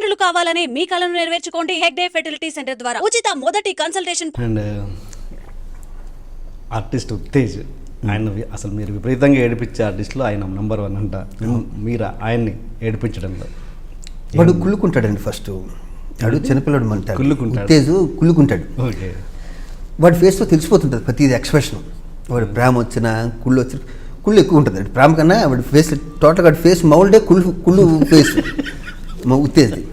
తల్లిదండ్రులు కావాలని మీ కలను నెరవేర్చుకోండి హెగ్డే ఫెర్టిలిటీ సెంటర్ ద్వారా. ఉచిత మొదటి కన్సల్టేషన్ అండ్ ఆర్టిస్ట్ ఉత్తేజ్ ఆయన అసలు మీరు విపరీతంగా ఏడిపించే ఆర్టిస్టులో ఆయన నంబర్ వన్ అంట. మీరు ఆయన్ని ఏడిపించడంలో. వాడు కుళ్ళుకుంటాడండి ఫస్ట్. వాడు చిన్నపిల్లడు అంటాడు కుళ్ళుకుంటాడు. ఉత్తేజు కుళ్ళుకుంటాడు. ఓకే. వాడి ఫేస్లో తెలిసిపోతుంటుంది ప్రతిది ఎక్స్ప్రెషన్. వాడి ప్రేమ వచ్చినా కుళ్ళు వచ్చిన కుళ్ళు ఎక్కువ ఉంటుంది ప్రేమ కన్నా వాడి ఫేస్ టోటల్ వాడి ఫేస్ మౌల్డే కుళ్ళు కుళ్ళు ఫేస్. మా ఉత్తేజది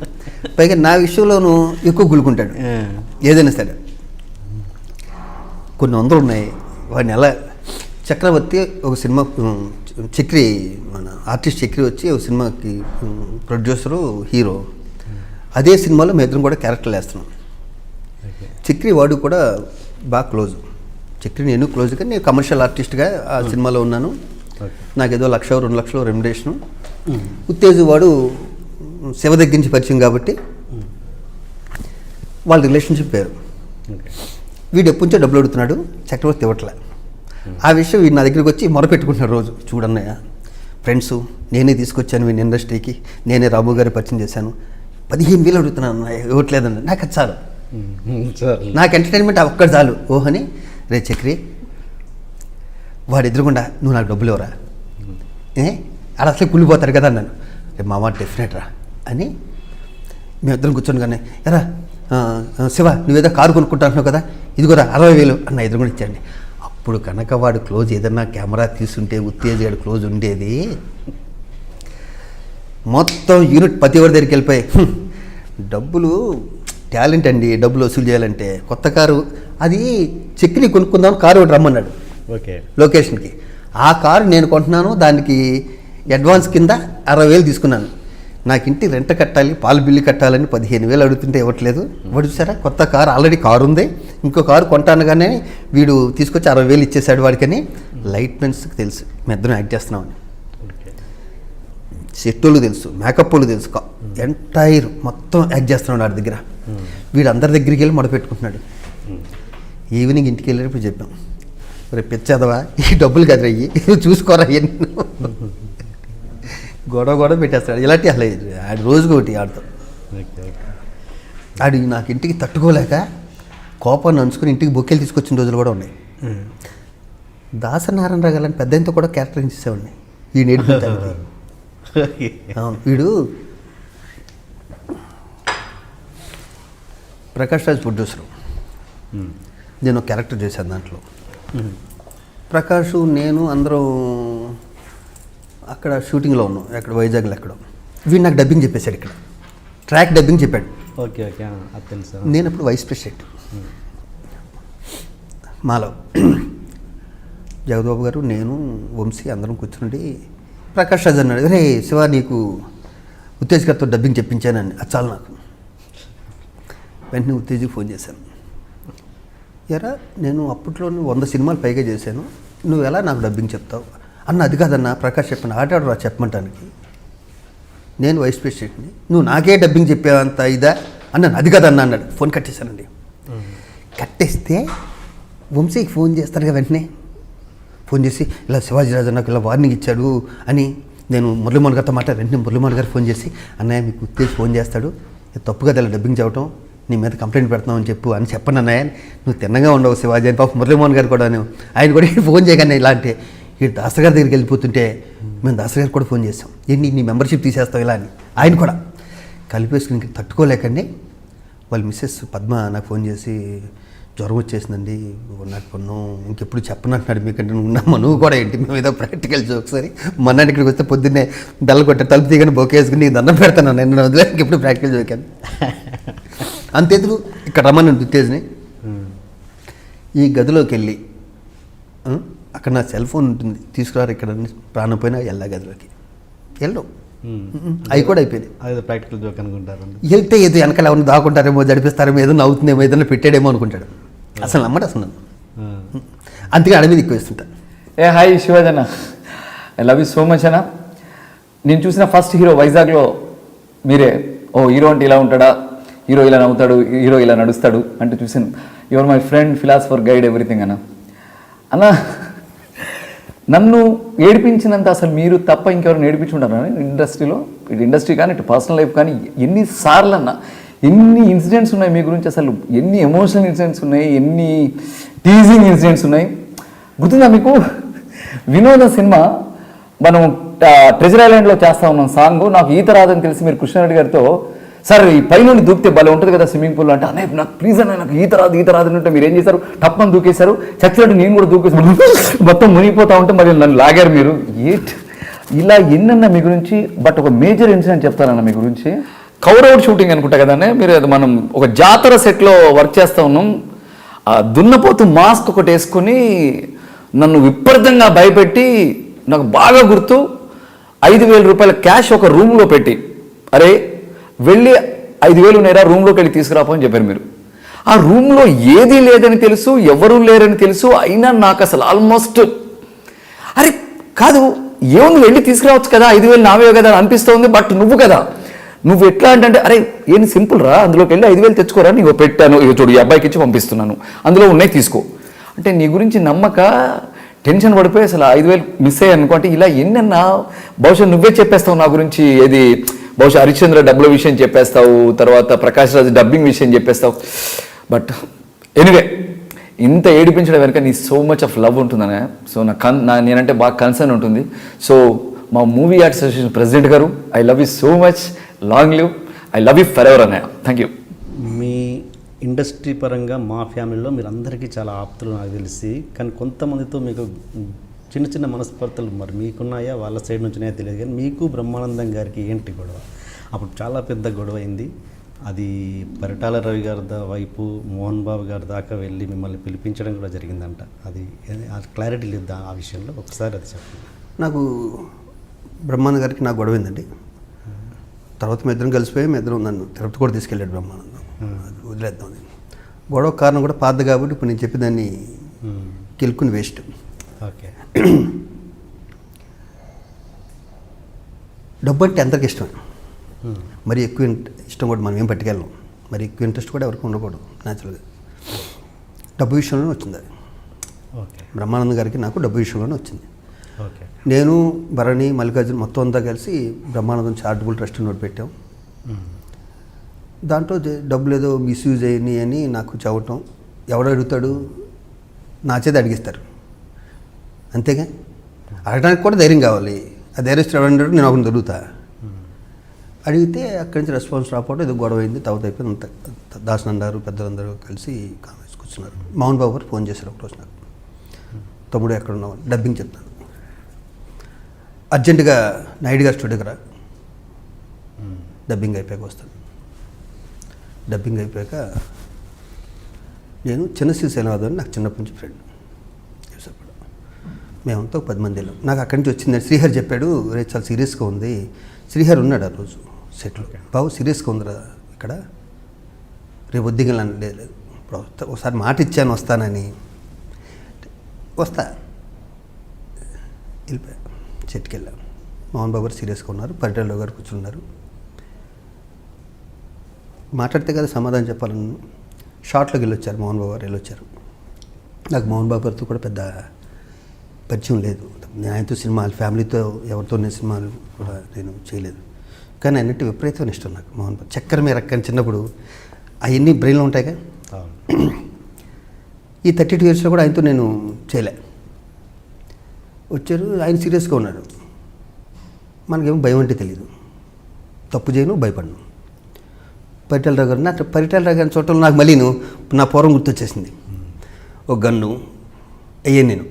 పైగా నా విషయంలోనూ ఎక్కువ కుళ్ళుకుంటాడు ఏదైనా సరే. కొన్ని వందలు ఉన్నాయి. వాడిని ఎలా చక్రవర్తి ఒక సినిమా చక్రి మన ఆర్టిస్ట్ చక్రి వచ్చి ఒక సినిమాకి ప్రొడ్యూసరు హీరో. అదే సినిమాలో మేము ఇద్దరం కూడా క్యారెక్టర్లు వేస్తున్నాం. చక్రి వాడు కూడా బాగా క్లోజ్. చక్రి నేను క్లోజ్ కానీ నేను కమర్షియల్ ఆర్టిస్ట్గా ఆ సినిమాలో ఉన్నాను. ఓకే. నాకు ఏదో లక్ష రెండు లక్షలు రెమ్యుడేషను ఉత్తేజు వాడు శివ దగ్గర నుంచి పరిచయం కాబట్టి వాళ్ళ రిలేషన్షిప్ పేరు వీడు ఎప్పటి నుంచో డబ్బులు అడుగుతున్నాడు చక్రవర్తి ఇవ్వట్లే ఆ విషయం వీడు నా దగ్గరికి వచ్చి మొరపెట్టుకుంటున్నాడు రోజు. చూడన్నయ్య ఫ్రెండ్స్ నేనే తీసుకొచ్చాను వీడిని ఇండస్ట్రీకి నేనే రాము గారి పరిచయం చేశాను. పదిహేను వేలు అడుగుతున్నాను ఇవ్వట్లేదండి. నాకు అది చాలు. నాకు ఎంటర్టైన్మెంట్ ఒక్కటి చాలు. ఓహని రే చక్రి వాడు ఎదురుగుండా నువ్వు నాకు డబ్బులు ఇవ్వరా? ఏ? అలా అసలు కుళ్ళిపోతారు కదా అన్నాను. రే మామ డెఫినెట్ రా. అని మేమిద్దరం కూర్చొని కానీ ఎరా శివ నువ్వేదో కారు కొనుక్కుంటాను కదా ఇదిగోరా అరవై వేలు అన్న ఎదురుగుండా ఇచ్చాండి అప్పుడు కనుక వాడు క్లోజ్ ఏదన్నా కెమెరా తీసుంటే ఉత్తేజాడు క్లోజ్ ఉండేది. మొత్తం యూనిట్ ప్రతి ఎవరి దగ్గరికి వెళ్ళిపోయి "హ్మ్, డబ్బులు టాలెంట్ అండి డబ్బులు వసూలు చేయాలంటే కొత్త కారు అది చెక్కిని కొనుక్కుందాం కారు ఒకటి రమ్మన్నాడు ఓకే. లొకేషన్కి. ఆ కారు నేను కొంటున్నాను దానికి అడ్వాన్స్ కింద అరవై వేలు తీసుకున్నాను. నాకు ఇంటి రెంట్ కట్టాలి పాల బిల్లు కట్టాలని పదిహేను వేలు అడుగుతుంటే ఇవ్వట్లేదు. వాడు చూసారా? కొత్త కారు ఆల్రెడీ కారు ఉంది ఇంకో కారు కొంటానగానే వీడు తీసుకొచ్చి అరవై వేలు ఇచ్చేసాడు వాడికని. లైట్ మెన్స్కి తెలుసు మెద్దరం యాక్ట్ చేస్తున్నామని. చెట్టులు సెట్టులు తెలుసు మేకప్లు తెలుసు. ఎంటైర్ మొత్తం యాక్ట్ చేస్తున్నాడు వాడి దగ్గర. వీడు అందరి దగ్గరికి వెళ్ళి మొదపెట్టుకుంటున్నాడు ఈవినింగ్ ఇంటికి వెళ్ళేటప్పుడు చెప్పాం రేపు పెచ్చదవా? ఈ డబ్బులు కదరయ్యి చూసుకోరా ఎన్నో గొడవ గొడవ పెట్టేస్తాడు. ఇలాంటి అసలు ఆడు రోజుకి ఒకటి ఆడుతాం. ఆడు నాకు ఇంటికి తట్టుకోలేక కోపాన్ని అంచుకుని ఇంటికి బొక్కెలు తీసుకొచ్చిన రోజులు కూడా ఉన్నాయి. దాసనారాయణ రావు పెద్ద కూడా క్యారెక్టర్ చేసేవాడిని. ఈ అవును వీడు ప్రకాష్ రాజ్ ప్రొడ్యూసరు నేను క్యారెక్టర్ చేశాను దాంట్లో. ప్రకాష్ నేను అందరం అక్కడ షూటింగ్లో ఉన్నాం. ఎక్కడ వైజాగ్లో ఎక్కడో. వీడు నాకు డబ్బింగ్ చెప్పేశాడు ఇక్కడ. ట్రాక్ డబ్బింగ్ చెప్పాడు. Okay okay. తెలుసు నేను అప్పుడు వైస్ ప్రెసిడెంట్. మాలో. జగద్బాబు గారు నేను వంశీ అందరం కూర్చుండి ప్రకాష్ రాజ్ అన్నాడు రే శివ నీకు ఉత్తేజ్ గారితో డబ్బింగ్ చెప్పించానని. అది చాలు నాకు. వెంటనే ఉత్తేజ్కి ఫోన్ చేశాను. ఎరా నేను అప్పట్లో వంద సినిమాలు పైగా చేశాను. నువ్వు ఎలా నాకు డబ్బింగ్ చెప్తావు? అన్న అది కాదన్న ప్రకాష్ చెప్పాను ఆటాడు రా చెప్పమంటానికి. నేను వైస్ ప్రెసిడెంట్ని. నువ్వు నాకే డబ్బింగ్ చెప్పేవంత ఇదా? అన్నాను అది కదన్నా అన్నాడు. ఫోన్ కట్టేశానండి కట్టేస్తే వంశీకి ఫోన్ చేస్తారు కదా వెంటనే. ఫోన్ చేసి ఇలా శివాజీరాజు నాకు ఇలా వార్నింగ్ ఇచ్చాడు అని నేను మురళీమోహన్ గారితో మాట్లాడి వెంటనే మురళీమోహన్ గారు ఫోన్ చేసి అన్నయ్య మీకు ఉత్తేజ్ ఫోన్ చేస్తాడు. ఇది తప్పు కదా ఇలా డబ్బింగ్ చెప్పడం నీ మీద కంప్లైంట్ పెడుతున్నావు అని చెప్పు అని చెప్పను అన్నయ్య. నువ్వు తిన్నగా ఉండవు శివాజీ అని పాప మురళీమోహన్ గారు కూడా ఆయన కూడా ఫోన్ చేయగానే ఇలా అంటే ఈ దాసరి గారి దగ్గరికి వెళ్ళిపోతుంటే మేము దాసరి గారికి కూడా ఫోన్ చేస్తాం ఏంటి నీ మెంబర్షిప్ తీసేస్తావు ఇలా అని. ఆయన కూడా కలిపేసుకుని ఇంక తట్టుకోలేకండి. వాళ్ళ మిస్సెస్ పద్మ నాకు ఫోన్ చేసి జ్వరం వచ్చేసిందండి నాకు కొన్ను ఇంకెప్పుడు చెప్పనంటున్నాడు మీకంటే ఉన్నామా నువ్వు కూడా ఏంటి? మేము ఏదో ప్రాక్టికల్ ఒకసారి మొన్న ఇక్కడికి వస్తే పొద్దున్నే బెల్ల కొట్ట తలుపు తీగని బొకేసుకుని నీకు దండం పెడతాను నేను వదిలే ఇంకెప్పుడు ప్రాక్టికల్ జోకాను అంతెందుకు ఇక్కడ రమ్మని ఉత్తేజ్ని ఈ గదిలోకి వెళ్ళి అక్కడ నా సెల్ ఫోన్ ఉంటుంది. తీసుకురారు ఇక్కడ అని ప్రాణం పోయినా వెళ్ళా గదిలోకి. వెళ్ళు అవి కూడా అయిపోయింది అదే ప్రాక్టికల్ జోక్ అనుకుంటారు వెళ్తే ఏదో వెనకాల ఎవరిని దాక్కుంటారేమో జడిపిస్తారేమో ఏదో నవ్వుతుందేమో ఏదైనా పెట్టాడేమో అనుకుంటాడు. అసలు నమ్మడు అసలు నన్ను. అందుకే అడవి మీద ఎక్కువ వేస్తుంటా ఏ హాయ్ శివాజ్ అన్న I love you so much అన్న. నేను చూసిన ఫస్ట్ హీరో వైజాగ్లో మీరే. ఓ హీరో అంటే ఇలా ఉంటాడా? హీరో ఇలా నవ్వుతాడు హీరో ఇలా నడుస్తాడు అంటే చూసాను your my friend philosopher guide everything అన్న. అన్న నన్ను ఏడిపించినంత అసలు మీరు తప్ప ఇంకెవరు ఏడిపించుంటారా? ఇండస్ట్రీలో ఇటు ఇండస్ట్రీ కానీ ఇటు పర్సనల్ లైఫ్ కానీ ఎన్నిసార్లు అన్న ఎన్ని ఇన్సిడెంట్స్ ఉన్నాయి మీ గురించి అసలు? ఎన్ని ఎమోషనల్ ఇన్సిడెంట్స్ ఉన్నాయి? ఎన్ని టీజింగ్ ఇన్సిడెంట్స్ ఉన్నాయి? గుర్తుందా మీకు? వినోద సినిమా మనం ట్రెజర్ ఐలాండ్లో చేస్తా ఉన్నాం సాంగ్. నాకు ఈత రాదని తెలిసి మీరు కృష్ణారెడ్డి గారితో సార్ ఈ పైనుండి దూకితే భలే ఉంటుంది కదా స్విమ్మింగ్ పూల్ అంటే. అనే నాకు ప్లీజ్ అన్న నాకు ఈత రాదు ఈత రాదు అంటే మీరు ఏం చేశారు? టప్పని దూకేశారు. చచ్చినట్టు నేను కూడా దూకేశాను. మొత్తం మునిగిపోతా ఉంటే మరి నన్ను లాగారు మీరు. ఏట్ ఇలా ఎన్నన్నా మీ గురించి బట్ ఒక మేజర్ ఇన్సిడెంట్ చెప్తానన్న మీ గురించి. కౌరవుడ్ షూటింగ్ అనుకుంటా కదండి మీరు అది మనం ఒక జాతర సెట్లో వర్క్ చేస్తా ఉన్నాం. ఆ దున్నపోతు మాస్క్ ఒకటి వేసుకుని నన్ను విపరీతంగా భయపెట్టి నాకు బాగా గుర్తు ఐదు వేల రూపాయల క్యాష్ ఒక రూమ్లో పెట్టి. అరే వెళ్ళి ఐదు వేలు ఉన్నాయిరా రూమ్లోకి వెళ్ళి తీసుకురాపని చెప్పారు మీరు. ఆ రూమ్లో ఏదీ లేదని తెలుసు ఎవరూ లేరని తెలుసు అయినా నాకు అసలు ఆల్మోస్ట్ అరే కాదు ఏముంది వెళ్ళి తీసుకురావచ్చు కదా ఐదు వేలు నావే కదా అని బట్ నువ్వు కదా. నువ్వు ఎట్లా అంటే అరే ఏం సింపుల్ రా అందులోకి వెళ్ళి ఐదు వేలు తెచ్చుకోరా నీకు పెట్టాను. ఇక చూడు ఈ అబ్బాయికి ఇచ్చి పంపిస్తున్నాను. అందులో ఉన్నాయి తీసుకో. అంటే నీ గురించి నమ్మక టెన్షన్ పడిపోయి అసలు ఐదు వేలు మిస్ అయ్యాను అనుకో అంటే ఇలా ఎన్నన్నా బహుశా నువ్వే చెప్పేస్తావు నా గురించి ఏది బహుశా హరిశ్చంద్ర డబ్బుల విషయం చెప్పేస్తావు తర్వాత ప్రకాష్ రాజ్ డబ్బింగ్ విషయం చెప్పేస్తావు. బట్ ఎనివే ఇంత ఏడిపించడం వెనక నీ సో మచ్ ఆఫ్ లవ్ ఉంటుందనే. సో నా కన్ నా నేనంటే బాగా కన్సర్న్ ఉంటుంది. సో మా మూవీ ఆర్ట్ అసోసియేషన్ ప్రెసిడెంట్ గారు I love you so much long live I love you forever అన్నయ్య థ్యాంక్ యూ మీ ఇండస్ట్రీ పరంగా మా ఫ్యామిలీలో మీరు అందరికీ చాలా ఆప్తులు నాకు తెలిసి కానీ కొంతమందితో మీకు చిన్న చిన్న మనస్పర్ధలు మరి మీకున్నాయా? వాళ్ళ సైడ్ నుంచి ఉన్నాయా తెలియదు కానీ మీకు బ్రహ్మానందం గారికి ఏంటి గొడవ? అప్పుడు చాలా పెద్ద గొడవ అయింది. అది పరిటాల రవి గారి దా- వైపు మోహన్ బాబు గారి దాకా వెళ్ళి మిమ్మల్ని పిలిపించడం కూడా జరిగిందంట. అది క్లారిటీ లేదు ఆ విషయంలో? ఒకసారి అది చెప్పండి. నాకు బ్రహ్మానంద గారికి నాకు గొడవ అయిందండి. తర్వాత మీ ఇద్దరం కలిసిపోయి మీ ఇద్దరం నన్ను తిరుపతి కూడా తీసుకెళ్ళాడు బ్రహ్మానందం. అది వదిలేద్దాం అని. గొడవ కారణం కూడా పాత కాబట్టి ఇప్పుడు నేను చెప్పి దాన్ని కెలుక్కుని వేస్ట్. ఓకే. డబ్బు అంటే అందరికి ఇష్టం? మరి ఎక్కువ ఇష్టం కూడా మనం ఏం పట్టుకెళ్ళం? మరి ఎక్కువ ఇంట్రెస్ట్ కూడా ఎవరికి ఉండకూడదు న్యాచురల్గా డబ్బు విషయంలోనే వచ్చింది అది. ఓకే. బ్రహ్మానంద గారికి నాకు డబ్బు విషయంలోనే వచ్చింది. ఓకే. నేను భరణి మల్లికార్జున మొత్తం అంతా కలిసి బ్రహ్మానందం చారిటబుల్ ట్రస్ట్ నోట్ పెట్టాం. దాంట్లో డబ్బులు ఏదో మిస్యూజ్ అయ్యి అని నాకు చదవటం. ఎవడు అడుగుతాడు? నా చేత అడిగిస్తారు. అంతేగా? అడగడానికి కూడా ధైర్యం కావాలి. ఆ ధైర్యం అడిగినట్టు నేను ఒకరిని దొరుకుతా. అడిగితే అక్కడి నుంచి రెస్పాన్స్ రాకపోవడం ఏదో గొడవ అయింది తర్వాత అయిపోయింది అంత. అన్నారు పెద్దలందరూ కలిసి కామెంట్స్ కూర్చున్నారు. మోహన్ బాబు గారు ఫోన్ చేశారు ఒకరోజు నాకు. తమ్ముడు ఎక్కడ ఉన్నావు? డబ్బింగ్ చెప్తాను. అర్జెంటుగా నాయుడు గారు స్టూడియోకి రా. డబ్బింగ్ అయిపోయాక వస్తాను. డబ్బింగ్ అయిపోయాక నేను చిన్న శ్రీశైలం నాకు చిన్నప్పటి నుంచి ఫ్రెండ్ మేమంతా ఒక పది మంది వెళ్ళాం. నాకు అక్కడి నుంచి వచ్చింది శ్రీహరి చెప్పాడు రే చాలా సీరియస్గా ఉంది. శ్రీహరి ఉన్నాడు ఆ రోజు సెట్లో. బాబు సీరియస్గా ఉందిరా ఇక్కడ. రేపు వద్దిగలను లేదు ఇప్పుడు ఒకసారి మాట ఇచ్చాను వస్తానని. వస్తా. వెళ్ళిపోయా. చెట్టుకి వెళ్ళాం. మోహన్ బాబు గారు సీరియస్గా ఉన్నారు పరిటాల గారు కూర్చున్నారు. మాట్లాడితే కదా సమాధానం చెప్పాలని. షార్ట్లోకి వెళ్ళొచ్చారు మోహన్ బాబు గారు వెళ్ళొచ్చారు. నాకు మోహన్ బాబు గారితో కూడా పెద్ద పరిచయం లేదు. నేను ఆయనతో సినిమాలు ఫ్యామిలీతో ఎవరితో నేను సినిమాలు కూడా నేను చేయలేదు. కానీ అన్నిటి విపరీతమైన ఇష్టం నాకు మోహన్ బాబు. చక్కెర మీద రక్కని చిన్నప్పుడు అవన్నీ బ్రెయిన్లో ఉంటాయిగా? ఈ థర్టీ టూ ఇయర్స్లో కూడా ఆయనతో నేను చేయలే. వచ్చారు ఆయన సీరియస్గా ఉన్నాడు. మనకేమో భయం అంటే తెలియదు తప్పు చేయను భయపడను. పరిటాల రావు గారు నా పరిటాల రావు గారిని చూడటం నాకు మళ్ళీ నా పూర్వం గుర్తొచ్చేసింది. ఒక గన్ను అయ్యాను నేను.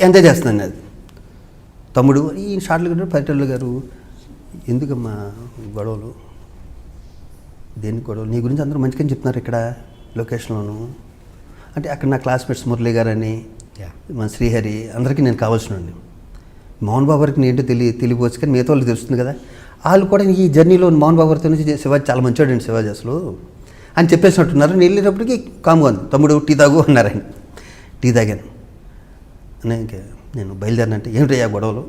ఎంజాయ్ చేస్తున్నాను అది తమ్ముడు ఈ షార్ట్లు గారు పరిటాల గారు. ఎందుకమ్మా గొడవలు? దేనికి గొడవలు? నీ గురించి అందరూ మంచిగా చెప్తున్నారు ఇక్కడ లొకేషన్లోను. అంటే అక్కడ నా క్లాస్మేట్స్ మురళి గారని మన శ్రీహరి అందరికీ నేను కావాల్సిన మోహన్ బాబు గారికి ఏంటో తెలియ తెలియపోవచ్చు కానీ మిగతా వాళ్ళకి తెలుస్తుంది కదా. వాళ్ళు కూడా ఈ జర్నీలో మోహన్ బాబు గారితో నుంచి శివాజీ చాలా మంచివాడు అండి శివాజీ అసలు. అని చెప్పేసినట్టున్నారు. నేను వెళ్ళేటప్పటికి కామ్గా ఉంది. తమ్ముడు టీ తాగు అన్నారని. టీ తాగాను. అనే ఇంకా నేను బయలుదేరినంటే ఏమిటయ్యా గొడవలు?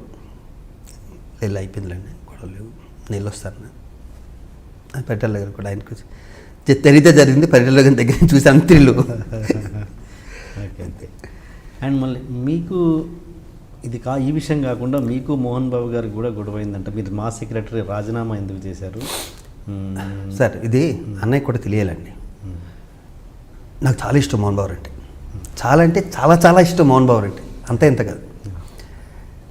వెళ్ళి అయిపోయిందిలేండి గొడవలు లేవు. నేను వస్తాను పెట్టాలి దగ్గర కూడా ఆయనకు జరిగితే జరిగింది పరిటాల గారి దగ్గర నుంచి చూసి అంత్రిలు ఓకే ఓకే అండ్ మళ్ళీ మీకు ఇది కా ఈ విషయం కాకుండా మీకు మోహన్ బాబు గారికి కూడా గొడవ అయిందంట మీరు మా సెక్రటరీ రాజీనామా ఎందుకు చేశారు. సార్ ఇది అన్నయ్య కూడా తెలియాలండి. నాకు చాలా ఇష్టం మోహన్ బాబు అంటే. చాలా అంటే చాలా చాలా ఇష్టం మోహన్ బాబు అంటే. అంత ఇంత కాదు.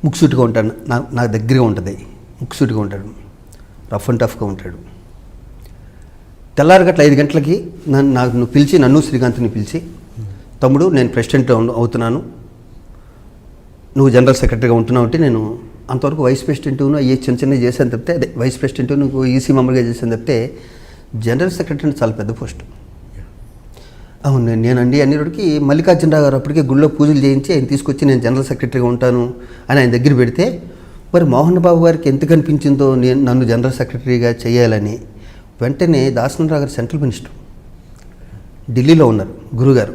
ముక్సూటిగా ఉంటాడు నా నాకు దగ్గరగా ఉంటుంది. ముక్సూటిగా ఉంటాడు. రఫ్ అండ్ టఫ్గా ఉంటాడు. తెల్లారి గట్ల ఐదు గంటలకి నన్ను నాకు నువ్వు పిలిచి నన్ను శ్రీకాంత్ని పిలిచి తమ్ముడు నేను ప్రెసిడెంట్ అవుతున్నాను. నువ్వు జనరల్ సెక్రటరీగా ఉంటున్నావు అంటే నేను అంతవరకు వైస్ ప్రెసిడెంట్ ఏ చిన్న చిన్న చేశాను తప్పితే అదే వైస్ ప్రెసిడెంట్ నువ్వు ఈసీ మెంబర్గా చేశాను తప్పితే జనరల్ సెక్రటరీ అంటే చాలా పెద్ద పోస్ట్. అవును నేను నేనండి. అన్నిటికి మల్లికార్జునరావు గారు అప్పటికే గుళ్ళో పూజలు చేయించి ఆయన తీసుకొచ్చి నేను జనరల్ సెక్రటరీగా ఉంటాను అని ఆయన దగ్గర పెడితే మరి మోహన్ బాబు గారికి ఎంత కనిపించిందో నేను నన్ను జనరల్ సెక్రటరీగా చేయాలని వెంటనే దాసనరావు గారు సెంట్రల్ మినిస్టర్. ఢిల్లీలో ఉన్నారు గురుగారు.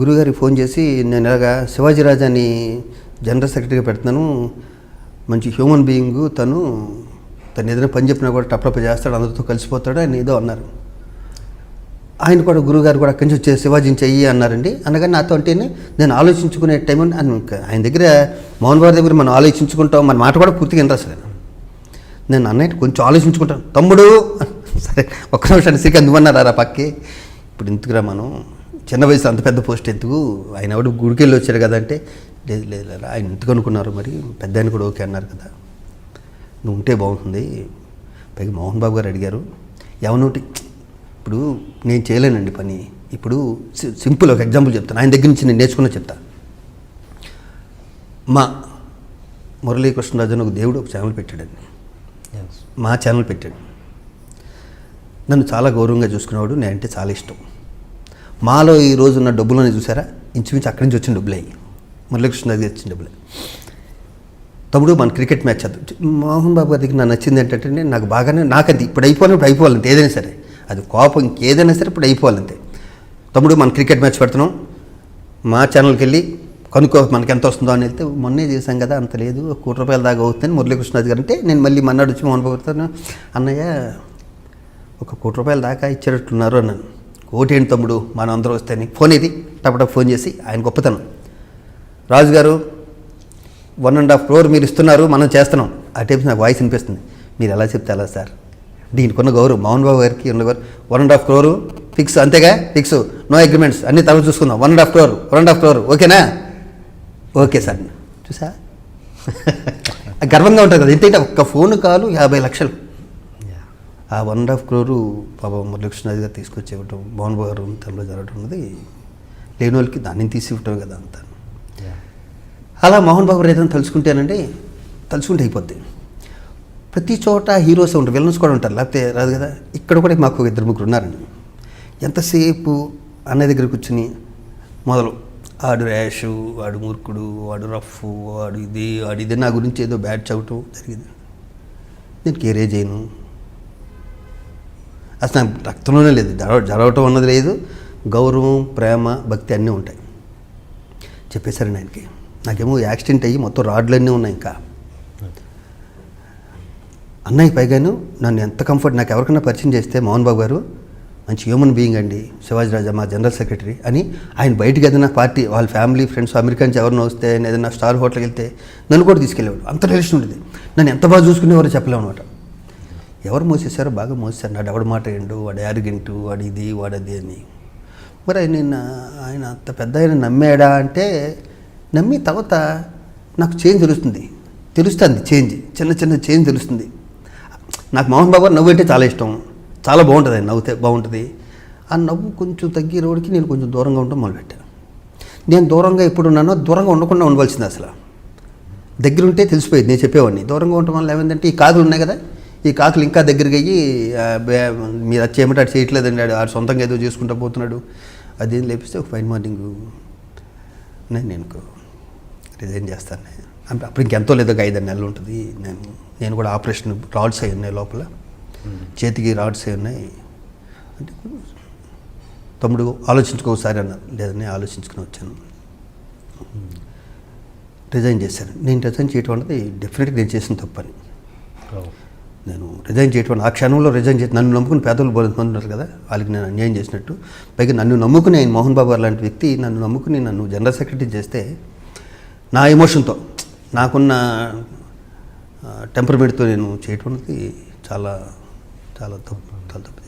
గురుగారికి ఫోన్ చేసి నేను ఇలాగా శివాజీ రాజాని జనరల్ సెక్రటరీగా పెడుతున్నాను మంచి హ్యూమన్ బీయింగ్ తను తను ఏదైనా పని చెప్పినా కూడా టప్టప్ చేస్తాడు అందరితో కలిసిపోతాడు అని ఏదో అన్నారు. ఆయన కూడా గురుగారు కూడా అక్కడి నుంచి వచ్చే శివాజీని చెయ్యి అన్నారండి. అనగా నాతో అంటేనే నేను ఆలోచించుకునే టైం ఆయన ఆయన దగ్గర మోహన్ బాబు దగ్గర మనం ఆలోచించుకుంటాం మన మాట కూడా పూర్తిగా వినరా సార్ నేను అన్నయ్య కొంచెం ఆలోచించుకుంటాను. తమ్ముడు సరే ఒక్క నిమిషాన్ని శ్రీకాంత్ అన్నారా రా పక్కి. ఇప్పుడు ఎందుకురా మనం? చిన్న వయసు అంత పెద్ద పోస్ట్ ఎందుకు? ఆయన ఎవడు గుడికి వెళ్ళి వచ్చారు కదా అంటే లేదు లేదు ఆయన ఎందుకు అనుకున్నారు మరి? పెద్ద ఆయన కూడా ఓకే అన్నారు కదా. నువ్వు ఉంటే బాగుంటుంది. పైగా మోహన్ బాబు గారు అడిగారు ఎవనోటి ఇప్పుడు నేను చేయలేనండి పని. ఇప్పుడు సింపుల్ ఒక ఎగ్జాంపుల్ చెప్తాను. ఆయన దగ్గర నుంచి నేను నేర్చుకున్న చెప్తా. మా మురళీకృష్ణరాజు అని ఒక దేవుడు ఒక ఛానల్ పెట్టాడండి. మా ఛానల్ పెట్టాడు. నన్ను చాలా గౌరవంగా చూసుకునేవాడు. నేనంటే చాలా ఇష్టం. మాలో ఈ రోజు ఉన్న డబ్బులని చూసారా? ఇంచుమించు అక్కడి నుంచి వచ్చిన డబ్బులే. మురళీకృష్ణ దగ్గర వచ్చిన డబ్బులే. తమ్ముడు మన క్రికెట్ మ్యాచ్ చేద్దాం మోహన్ బాబు గారి దగ్గర నాకు నచ్చింది ఏంటంటే నాకు బాగానే నాకు అది ఇప్పుడు అయిపోయినప్పుడు అయిపోవాలంతే ఏదైనా సరే. అది కోపం ఇంకేదైనా సరే ఇప్పుడు అయిపోవాలంతే. తమ్ముడు మన క్రికెట్ మ్యాచ్ పెడుతున్నాం. మా ఛానల్కి వెళ్ళి కనుక్కో మనకి ఎంత వస్తుందో అని వెళ్తే మొన్నే చేశాం కదా అంత లేదు కోటి రూపాయల దాకా అవుతుందని మురళీకృష్ణరాజు గారు అంటే నేను మళ్ళీ మన్నాడు వచ్చి మోహన్ బాబు అన్నయ్య ఒక కోటి రూపాయల దాకా ఇచ్చేటట్టున్నారు అన్నాను. కోటి ఏంటి తమ్ముడు? మనం అందరూ వస్తే ఫోన్ ఇది. టపటప్ ఫోన్ చేసి ఆయన గొప్పతనం. రాజు గారు వన్ అండ్ హాఫ్ ఫ్లోర్ మీరు ఇస్తున్నారు మనం చేస్తున్నాం. ఆ టైప్స్ నాకు వాయిస్ వినిపిస్తుంది. మీరు ఎలా చెప్తే అలా సార్. దీనికి ఉన్న గౌరవం మోహన్ బాబు గారికి ఉన్న one and half crore fix అంతేగా? ఫిక్స్ నో అగ్రిమెంట్స్ అన్ని తర్వాత చూసుకుందాం. One and half crore one and half crore ఓకేనా? Okay sir. చూసా గర్వంగా ఉంటుంది కదా. ఏంటంటే ఒక్క ఫోన్ కాలు యాభై లక్షలు. ఆ వన్ అండ్ హాఫ్ క్రోరు పాప మురళీకృష్ణరాజు గారు తీసుకొచ్చి ఇవ్వటం మోహన్ బాబు గారు తనలో జరగటం ఉన్నది లేని వాళ్ళకి దాన్ని తీసి ఇవ్వటం కదా అంతా. అలా మోహన్ బాబు గారు ఏదైనా తలుచుకుంటేనండి తలుచుకుంటే అయిపోద్ది. ప్రతి చోట హీరోస్ ఉంటారు విలన్స్ కూడా ఉంటారు. లేకపోతే రాదు కదా ఇక్కడ కూడా మాకు ఇద్దరు ముగ్గురు ఉన్నారండి. ఎంతసేపు అన్న దగ్గర కూర్చుని మొదలు వాడు ర్యాష్ వాడు మూర్ఖుడు వాడు రఫ్ వాడు ఇది వాడు ఇది నా గురించి ఏదో బ్యాడ్ చవటం జరిగింది. నేను కేరే చేయను అసలు నాకు రక్తంలోనే లేదు జరగ జరగటం అన్నది లేదు. గౌరవం ప్రేమ భక్తి అన్నీ ఉంటాయి. చెప్పేశారండి ఆయనకి నాకేమో యాక్సిడెంట్ అయ్యి మొత్తం రాడ్లన్నీ ఉన్నాయి ఇంకా. అన్నయ్య పైగాను నన్ను ఎంత కంఫర్ట్ నాకు ఎవరికైనా పరిచయం చేస్తే మోహన్ బాబు గారు మంచి హ్యూమన్ బీయింగ్ అండి శివాజీ రాజా మా జనరల్ సెక్రటరీ అని ఆయన బయటికి ఏదైనా పార్టీ వాళ్ళ ఫ్యామిలీ ఫ్రెండ్స్ అమెరికా నుంచి ఎవరినో వస్తే నేను ఏదైనా స్టార్ హోటల్కి వెళ్తే నన్ను కూడా తీసుకెళ్ళేవాడు అంత రిలేషన్ ఉండేది. నన్ను ఎంత బాగా చూసుకునేవారో చెప్పలేము అనమాట ఎవరు మోసేసారో బాగా మోసేశారు. నాడు ఎవడు మాట ఏండు వాడు యారిగింటు వాడు ఇది వాడు అది అని. మరి ఆయన నిన్న ఆయన అంత పెద్ద ఆయన నమ్మాడా అంటే నమ్మి తర్వాత నాకు చేంజ్ తెలుస్తుంది. తెలుస్తుంది చేంజ్ చిన్న చిన్న చేంజ్ తెలుస్తుంది. నాకు మోహన్ బాబు నవ్వు అంటే చాలా ఇష్టం చాలా బాగుంటుంది ఆయన నవ్వుతే బాగుంటుంది ఆ నవ్వు కొంచెం తగ్గే రోడ్కి నేను కొంచెం దూరంగా ఉండటం మొదలుపెట్టాను నేను దూరంగా ఎప్పుడు ఉన్నానో దూరంగా ఉండకుండా ఉండవలసింది అసలు దగ్గర ఉంటే తెలిసిపోయేది నేను చెప్పేవాడిని దూరంగా ఉండటం వల్ల ఏమైందంటే ఈ కాకులు ఉన్నాయి కదా ఈ కాకులు ఇంకా దగ్గరికి అయ్యి మీరు అది చేయమంటే అటు చేయట్లేదండి ఆడు ఆడు సొంతంగా ఏదో చేసుకుంటూ పోతున్నాడు అది లేపిస్తే ఒక ఫైన్ మార్నింగ్ నేను నేను రిజైన్ చేస్తాను అంటే అప్పుడు ఇంకెంతో లేదో ఐదు నెలలు ఉంటుంది. నేను నేను కూడా ఆపరేషన్ రాడ్స్ అయి ఉన్నాయి లోపల. చేతికి రాడ్స్ అయి ఉన్నాయి. అంటే తమ్ముడు ఆలోచించుకో ఒకసారి అన్నారు లేదని ఆలోచించుకుని వచ్చాను. రిజైన్ చేశాను. నేను రిజైన్ చేయటం అనేది డెఫినెట్గా నేను చేసిన తప్పని. నేను రిజైన్ చేయటం ఆ క్షణంలో రిజైన్ చేసి నన్ను నమ్ముకుని పేదలు మంది ఉన్నారు కదా వాళ్ళకి నేను అన్యాయం చేసినట్టు. పైగా నన్ను నమ్ముకుని ఆయన మోహన్ బాబు గారు లాంటి వ్యక్తి నన్ను నమ్ముకుని నన్ను జనరల్ సెక్రటరీ చేస్తే నా ఎమోషన్తో నాకున్న టెంపర్మెంట్తో నేను చేయటం అనేది చాలా చాలా తప్పు చాలా తప్పు.